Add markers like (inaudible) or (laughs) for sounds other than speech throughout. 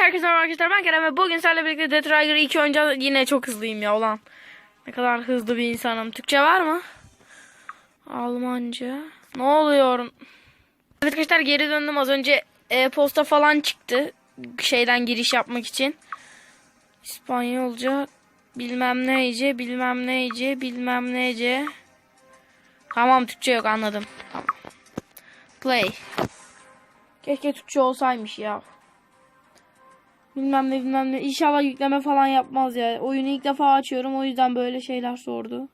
herkese merhaba arkadaşlar ben Kerem ve bugün sizlerle birlikte Death Rider 2 oynayacağız. Yine çok hızlıyım ya ulan. Ne kadar hızlı bir insanım. Türkçe var mı? Almanca. Ne oluyor? Evet arkadaşlar geri döndüm az önce e-posta falan çıktı. Şeyden giriş yapmak için. İspanyolca bilmem neyce bilmem neyce bilmem neyce. Tamam Türkçe yok anladım. Tamam. Play. Keşke Türkçe olsaymış ya. Bilmem ne bilmem ne. İnşallah yükleme falan yapmaz ya. Oyunu ilk defa açıyorum. O yüzden böyle şeyler sordu.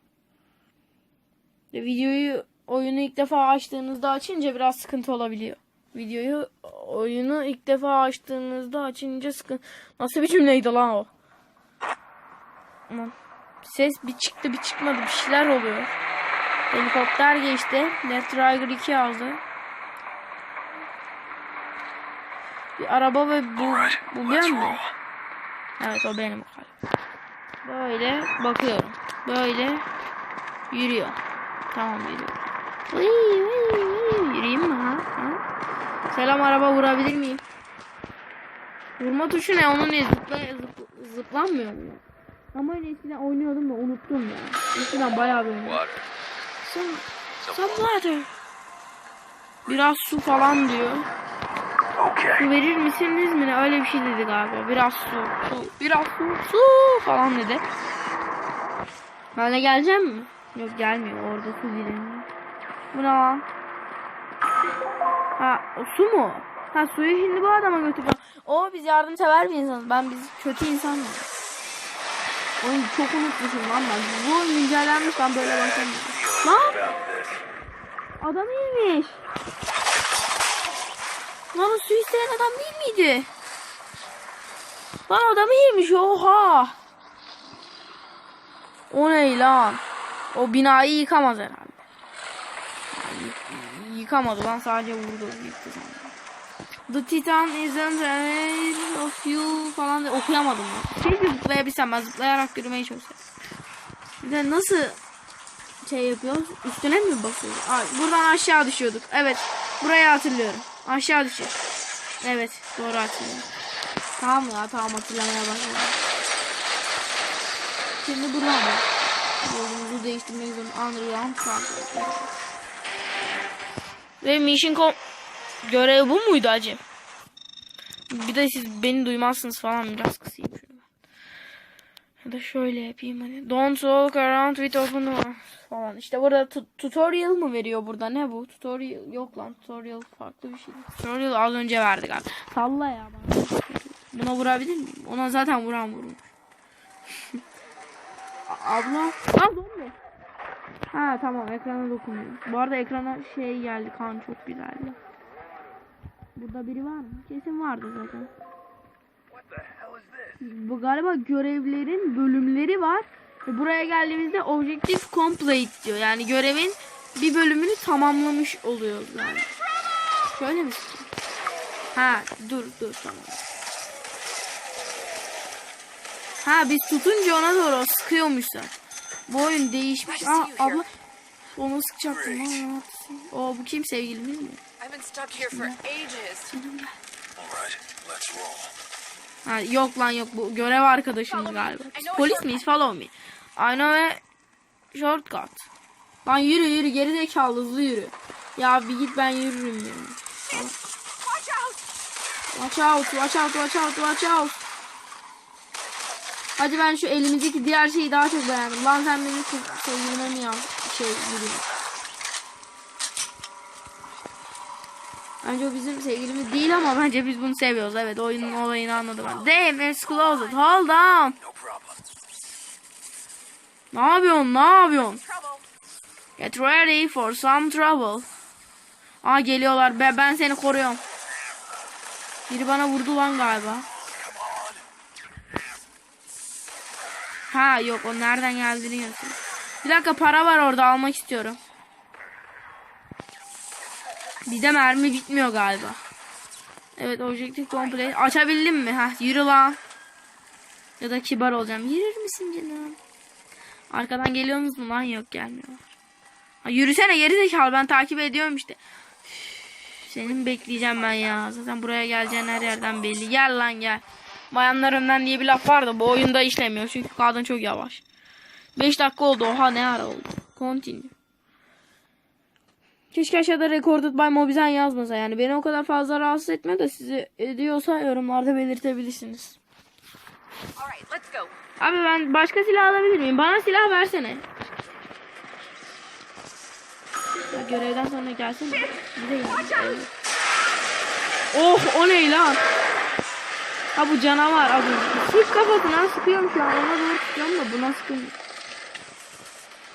E, videoyu oyunu ilk defa açtığınızda açınca biraz sıkıntı olabiliyor. Videoyu oyunu ilk defa açtığınızda açınca sıkıntı. Nasıl bir cümleydi lan o? Aman. Ses bir çıktı bir çıkmadı bir şeyler oluyor. Helikopter geçti. Left Rider 2 yazdı. Bir araba ve bu, bu ben mi? Evet o benim galiba. Böyle bakıyorum. Böyle yürüyor. Tamam yürüyor. Yürüyeyim mi ha? ha? Selam araba vurabilir miyim? Vurma tuşu ne? Onun ne? Zıpla, zıp, zıplanmıyor mu? Ama öyle eskiden oynuyordum da unuttum ya. Eskiden bayağı bir. Water. Some, some water. Biraz su falan diyor. Su verir misiniz mi? Öyle bir şey dedi galiba. Biraz su, su, biraz su, su falan dedi. Ben de geleceğim mi? Yok gelmiyor. Orada su dileniyor. Bu ne lan? Ha su mu? Ha suyu şimdi bu adama götüreceğim. O biz yardımsever bir insanız. Ben biz kötü insan mı? Oyun çok unutmuşum lan ben. Bu oyun güncellenmiş ben böyle bakamıyorum. Lan adam iyiymiş. Lan su isteyen adam değil miydi? Lan adam iyiymiş oha. O ne lan? O binayı yıkamaz herhalde. Y- Yıkamadı lan sadece vurdu. Sandım. The Titan isn't afraid of you falan da okuyamadım ben. Keşke zıplayabilsem ben zıplayarak yürümeyi çok seviyorum. Nasıl şey yapıyoruz? Üstüne mi basıyoruz? Aa, buradan aşağı düşüyorduk. Evet. Burayı hatırlıyorum. Aşağı düşüyor. Evet. Doğru hatırlıyorum. Tamam ya tamam hatırlamaya başladım. Şimdi buradan mı? Yolumuzu değiştirmek zorunda. Underground Park. Ve Mission Com görev bu muydu acı? Bir de siz beni duymazsınız falan biraz kısayım. Ya da şöyle yapayım hadi. Don't walk around with open falan. İşte burada tu- tutorial mı veriyor burada? Ne bu? Tutorial yok lan. Tutorial farklı bir şey. Tutorial az önce verdi galiba. Salla ya bana. Buna vurabilir miyim? Ona zaten vuran vurmuş. A- (laughs) Abla. Ha zombi. Ha tamam ekrana dokunuyor. Bu arada ekrana şey geldi kan çok güzeldi. Burada biri var mı? Kesin vardı zaten. What the hell is this? Bu galiba görevlerin bölümleri var. Ve buraya geldiğimizde objective complete diyor. Yani görevin bir bölümünü tamamlamış oluyoruz yani. Şöyle mi? Ha dur dur tamam. Ha biz tutunca ona doğru o sıkıyormuşsa. Bu oyun değişmiş. Aa abla onu sıkacaktım. O bu kim sevgilimiz mi? I've been stuck here for ages. All right, let's roll. Ha, yok lan yok bu görev arkadaşımız galiba. Polis miyiz? Follow me. I know a shortcut. Lan yürü yürü geri zekalı hızlı yürü. Ya bir git ben yürürüm yani. Out! Watch out, watch out, watch out, watch out. Hadi ben şu elimizdeki diğer şeyi daha çok beğendim. Lan sen beni sevgilime mi yaz? Şey yürü. Bence o bizim sevgilimiz değil ama bence biz bunu seviyoruz. Evet oyunun olayını anladım ben. Damn it's closed. Hold on. Ne yapıyorsun? Ne yapıyorsun? Get ready for some trouble. Aa geliyorlar. Ben, ben seni koruyorum. Biri bana vurdu lan galiba. Ha yok o nereden geldiğini göster. Bir dakika para var orada almak istiyorum. Bir de mermi bitmiyor galiba. Evet objektif komple. Açabildim mi? Ha yürü lan. Ya da kibar olacağım. Yürür müsün canım? Arkadan geliyor musun lan? Yok gelmiyorlar. Ha, yürüsene geri zekalı ben takip ediyorum işte. Senin bekleyeceğim ben ya. Zaten buraya geleceğin her yerden belli. Gel lan gel. Bayanlar önden diye bir laf var da bu oyunda işlemiyor. Çünkü kadın çok yavaş. 5 dakika oldu. Oha ne ara oldu. Continue. Keşke aşağıda recorded by Mobizen yazmasa yani. Beni o kadar fazla rahatsız etme de sizi ediyorsa yorumlarda belirtebilirsiniz. Abi ben başka silah alabilir miyim? Bana silah versene. Ya görevden sonra gelsene. Bir de gel. Oh o ne lan? Ha bu canavar abi. Sık kafasına sıkıyorum şu an. Ona doğru sıkıyorum da buna sıkıyorum.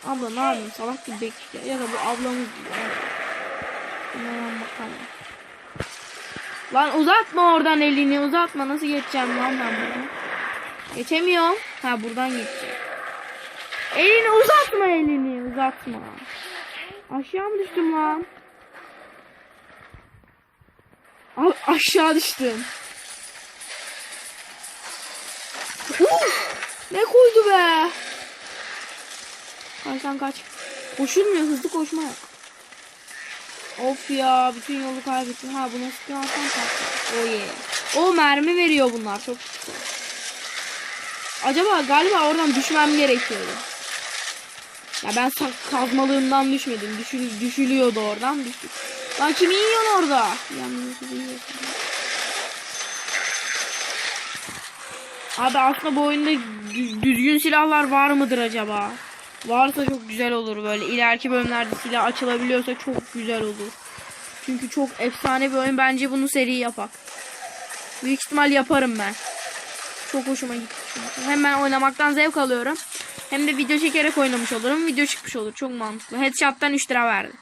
Abla ne yapayım salak gibi bekliyor. Ya da bu ablamız gibi. Bunlardan bakalım. Lan uzatma oradan elini uzatma. Nasıl geçeceğim lan ben buradan? Geçemiyorum. Ha buradan geçeceğim. Elini uzatma elini uzatma. Aşağı mı düştüm lan? Al aşağı düştüm. Uf! ne koydu be? Kaç lan kaç. Koşulmuyor hızlı koşma yok. Of ya bütün yolu kaybettim. Ha buna sıkı alsam patlar. Yeah. O mermi veriyor bunlar çok güzel. Acaba galiba oradan düşmem gerekiyordu. Ya ben kazmalığımdan düşmedim. Düşül düşülüyordu oradan. Düştük. Lan kimi yiyorsun orada? Yanlış yiyorsun. Abi aslında bu oyunda dü- düzgün silahlar var mıdır acaba? Varsa çok güzel olur böyle. İleriki bölümlerde silah açılabiliyorsa çok güzel olur. Çünkü çok efsane bir oyun. Bence bunu seri yapak. Büyük ihtimal yaparım ben. Çok hoşuma gitti. Hem ben oynamaktan zevk alıyorum. Hem de video çekerek oynamış olurum. Video çıkmış olur. Çok mantıklı. Headshot'tan 3 lira verdi.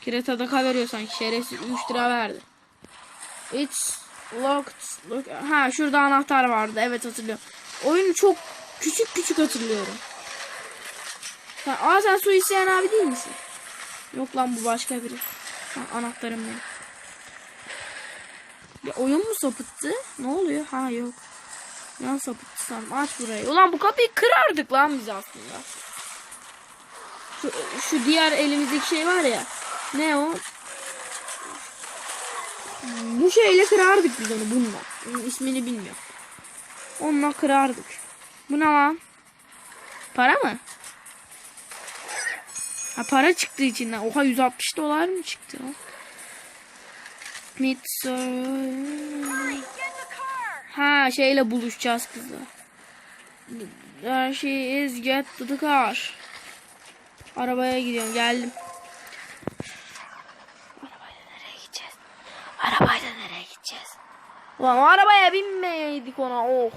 Kireta'da veriyor sanki. Şerefsiz 3 lira verdi. It's locked. Look. Ha şurada anahtar vardı. Evet hatırlıyorum. Oyunu çok küçük küçük hatırlıyorum. Aa sen su isteyen abi değil misin? Yok lan bu başka biri. Ha, anahtarım benim. Ya oyun mu sapıttı? Ne oluyor? Ha yok. Ya sapıttı sandım. Aç burayı. Ulan bu kapıyı kırardık lan biz aslında. Şu, şu diğer elimizdeki şey var ya. Ne o? Bu şeyle kırardık biz onu bununla. Bunun ismini bilmiyorum. Onunla kırardık. Bu ne lan? Para mı? Ha para çıktı içinden. Oha 160 dolar mı çıktı lan? Ha şeyle buluşacağız kızla. Her şey is get to the car. Arabaya gidiyorum geldim. Arabayla nereye gideceğiz? Arabayla nereye gideceğiz? Ulan arabaya binmeyeydik ona oh.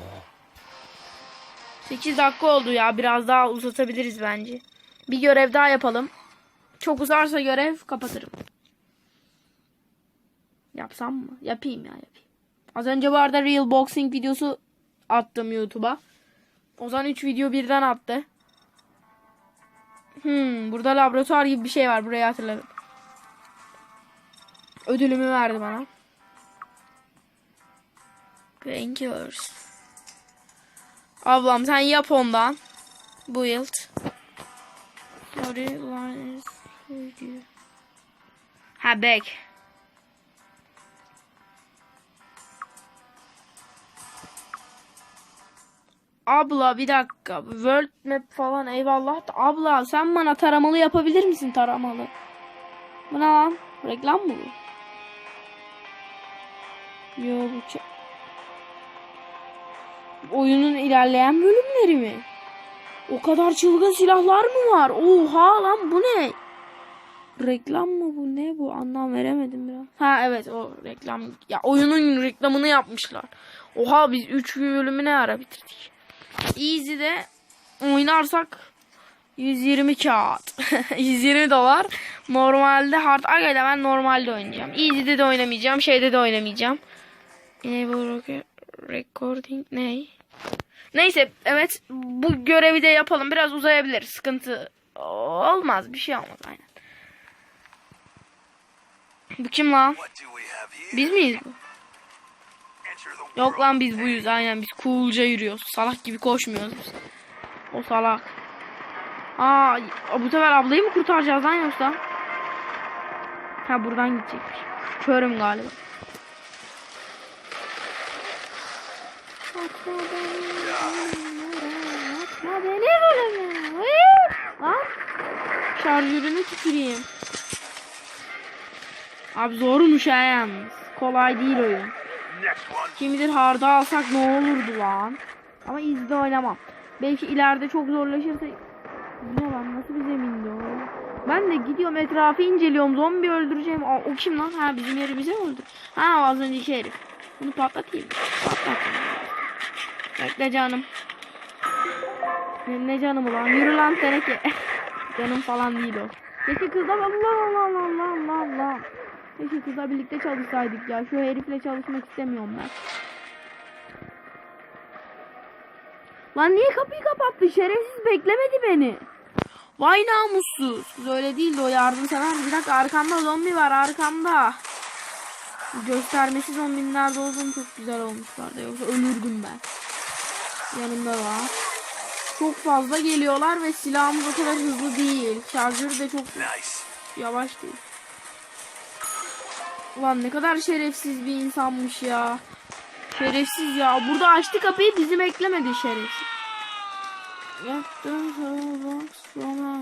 8 dakika oldu ya biraz daha uzatabiliriz bence. Bir görev daha yapalım. Çok uzarsa görev kapatırım. Yapsam mı? Yapayım ya yapayım. Az önce bu arada Real Boxing videosu attım YouTube'a. Ozan 3 video birden attı. Hmm, burada laboratuvar gibi bir şey var. Burayı hatırladım. Ödülümü verdi bana. Painkillers. Ablam sen yap ondan. Build. Sorry, with you. Ha back. Abla bir dakika. World map falan eyvallah da. Abla sen bana taramalı yapabilir misin taramalı? Bu ne lan? Reklam mı bu? Yo bu Oyunun ilerleyen bölümleri mi? O kadar çılgın silahlar mı var? Oha lan bu ne? Reklam mı bu ne bu anlam veremedim biraz. Ha evet o reklam. Ya oyunun reklamını yapmışlar. Oha biz 3 bölümü ne ara bitirdik. Easy'de oynarsak 120 kağıt. (laughs) 120 dolar. Normalde hard Aga'da ben normalde oynayacağım. Easy'de de oynamayacağım. Şeyde de oynamayacağım. Enable recording ne? Neyse evet bu görevi de yapalım. Biraz uzayabilir. Sıkıntı olmaz. Bir şey olmaz aynen. Bu kim lan? Biz miyiz bu? Yok lan biz buyuz aynen biz coolca yürüyoruz. Salak gibi koşmuyoruz biz. O salak. Aa bu sefer ablayı mı kurtaracağız lan yoksa? Ha buradan gidecekmiş. Körüm galiba. Atma beni atma beni. Hıı! Lan. Şarjörünü tüküreyim. Abi zormuş ha yalnız. Kolay değil oyun. Next one. Kim bilir harda alsak ne olurdu lan. Ama izde oynamam. Belki ileride çok zorlaşırsa... Ne lan nasıl bir zemindi o? Ben de gidiyorum etrafı inceliyorum. Zombi öldüreceğim. Aa, o kim lan? Ha bizim yerimize mi öldü? Ha az önceki herif. Bunu patlatayım. Patlatayım. Bekle canım. Ne, ne canım lan? Yürü lan teneke. (laughs) canım falan değil o. Keşke kızla Allah Allah Allah Allah Allah Allah. Keşke kızla birlikte çalışsaydık ya. Şu herifle çalışmak istemiyorum ben. Lan niye kapıyı kapattı? Şerefsiz beklemedi beni. Vay namussuz. Kız öyle değildi o yardımsever. Bir dakika arkamda zombi var arkamda. Göstermesi zombinin nerede olduğunu çok güzel olmuşlardı. Yoksa ölürdüm ben. Yanımda var. Çok fazla geliyorlar ve silahımız o kadar hızlı değil. Şarjörü de çok yavaş değil. Ulan ne kadar şerefsiz bir insanmış ya. Şerefsiz ya. Burada açtı kapıyı bizi beklemedi şerefsiz. Yaptım sonra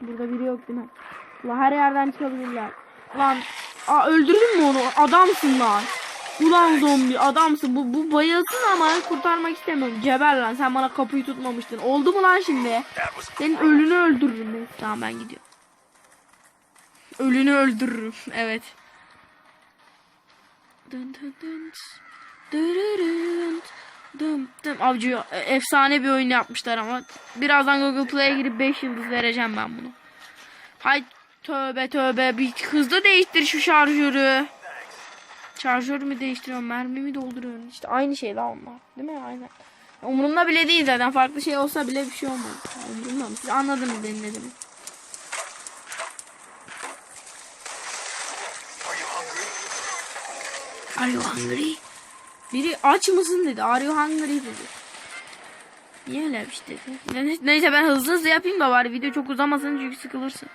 Burada biri yok değil mi? Ulan her yerden çıkabilirler. Lan aa, öldürdün mü onu? Adamsın lan. Ulan zombi adamsın. Bu, bu bayılsın ama kurtarmak istemiyorum. Geber lan sen bana kapıyı tutmamıştın. Oldu mu lan şimdi? Senin ölünü öldürürüm ben. Tamam ben gidiyorum. Ölünü öldürürüm. Evet. Avcı e, efsane bir oyun yapmışlar ama birazdan Google Play'e girip 5 yıldız vereceğim ben bunu. Hay tövbe tövbe bir hızlı değiştir şu şarjörü. Şarjörü mü değiştiriyorum mermimi dolduruyorum işte aynı şey lan onlar değil mi aynen. Umurumda bile değil zaten farklı şey olsa bile bir şey olmaz. Umurumda mı? Siz anladınız benim demek. Are you hungry? Biri aç mısın dedi. Are you hungry dedi. Niye öyle bir şey dedi? Ne- Neyse ben hızlı hızlı yapayım da bari video çok uzamasın çünkü sıkılırsın.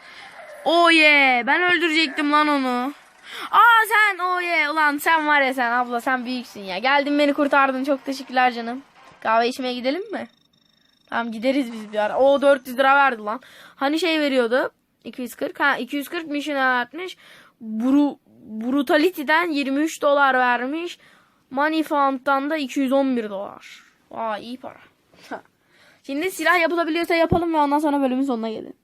Oh yeah ben öldürecektim lan onu. Aa sen oh yeah ulan sen var ya sen abla sen büyüksün ya. Geldin beni kurtardın çok teşekkürler canım. Kahve içmeye gidelim mi? Tamam gideriz biz bir ara. O 400 lira verdi lan. Hani şey veriyordu? 240. Ha 240 mission vermiş. Bru Brutality'den 23 dolar vermiş. Money Found'dan da 211 dolar. Vay iyi para. Şimdi silah yapılabiliyorsa yapalım ve ondan sonra bölümün sonuna gelin.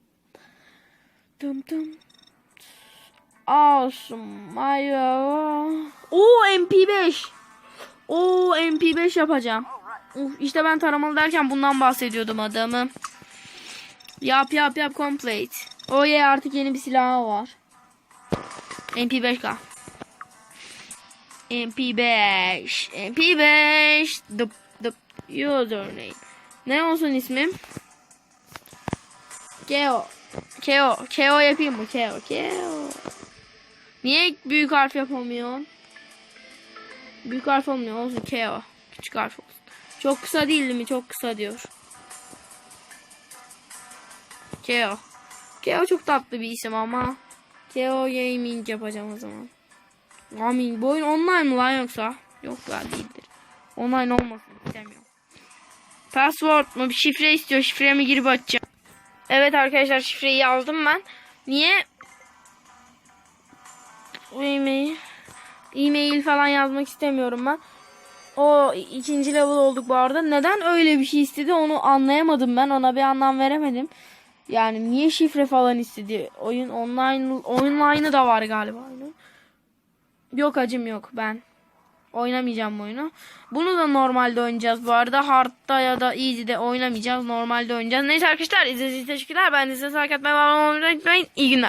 Dım dım. Awesome. Oo MP5. Oo MP5 yapacağım. Uf, işte ben taramalı derken bundan bahsediyordum adamı. Yap yap yap complete. O ye artık yeni bir silahı var. MP5K. MP5. MP5. Dıp dıp. Username. Ne olsun ismim? Keo. Keo. Keo yapayım mı? Keo. Keo. Niye büyük harf yapamıyorsun? Büyük harf olmuyor. Olsun Keo. Küçük harf olsun. Çok kısa değil mi? Çok kısa diyor. Keo. Keo çok tatlı bir isim ama. Keo Gaming yapacağım o zaman. Gaming. Bu oyun online mı lan yoksa? Yok ya değildir. Online olmasın istemiyorum. Password mu? Bir şifre istiyor. Şifremi girip açacağım. Evet arkadaşlar şifreyi yazdım ben. Niye? E-mail. E-mail falan yazmak istemiyorum ben. O ikinci level olduk bu arada. Neden öyle bir şey istedi onu anlayamadım ben. Ona bir anlam veremedim. Yani niye şifre falan istedi? Oyun online online'ı da var galiba. Yok acım yok ben. Oynamayacağım bu oyunu. Bunu da normalde oynayacağız bu arada. Hard'da ya da easy'de oynamayacağız. Normalde oynayacağız. Neyse arkadaşlar izlediğiniz için teşekkürler. Ben de size devam etmeyi unutmayın. İyi günler.